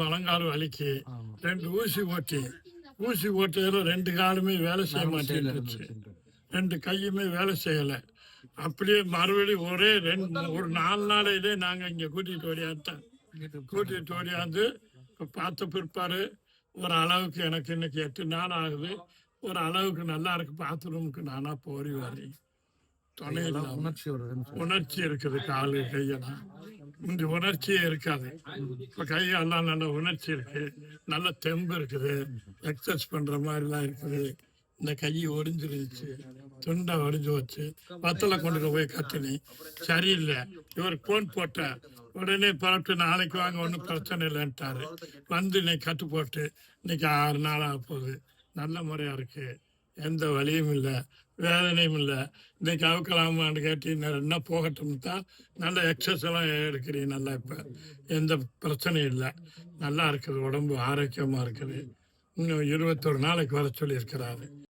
முழங்கால் வலிக்கு. ரெண்டு ஊசி ஓட்டி ஊசி ஓட்டியதில் ரெண்டு காலுமே வேலை செய்ய மாட்டேங்குச்சு ரெண்டு கையுமே வேலை செய்யலை. அப்படியே மறுபடியும் ஒரே ரெண்டு ஒரு நாலு நாளையிலே நாங்கள் இங்கே கூட்டிகிட்டு ஓடியாட்டோம் கூட்டிகிட்டு ஓடியாந்து இப்போ பார்த்த பிற்பாடு ஒரு அளவுக்கு எனக்கு இன்னைக்கு எட்டு நாள் ஆகுது. ஒரு அளவுக்கு நல்லா இருக்கு. பாத்ரூமுக்கு நானா போரி வரேன் துணை. உணர்ச்சி இருக்குது காலு கையெல்லாம். இந்த உணர்ச்சியே இருக்காது. இப்போ கையெல்லாம் நல்ல உணர்ச்சி இருக்கு. நல்ல தெம்பு இருக்குது. எக்ஸசைஸ் பண்ற மாதிரிலாம் இருக்குது. இந்த கை ஒடிஞ்சிருந்துச்சு. துண்டை ஒடிஞ்சு வச்சு பத்தலை கொண்டு போய் கத்தினி. சரியில்லை. இவருக்கு ஃபோன் போட்டேன் உடனே புறப்பட்டு நாளைக்கு வாங்க ஒன்றும் பிரச்சனை இல்லைன்ட்டாரு. வந்து இன்னைக்கு கட்டு போட்டு இன்னைக்கு ஆறு நாள் ஆக போகுது நல்ல முறையாக இருக்குது எந்த வலியும் இல்லை வேதனையும் இல்லை. இன்னைக்கு அவுக்கலாமான்னு கேட்டு என்ன போகட்டும் தான் நல்ல எக்ஸஸ் எல்லாம் எடுக்கிறீங்க நல்லா இப்போ. எந்த பிரச்சனையும் இல்லை. நல்லா இருக்குது உடம்பு ஆரோக்கியமாக இருக்குது. இன்னும் இருபத்தொரு நாளைக்கு வர சொல்லியிருக்கிறாரு.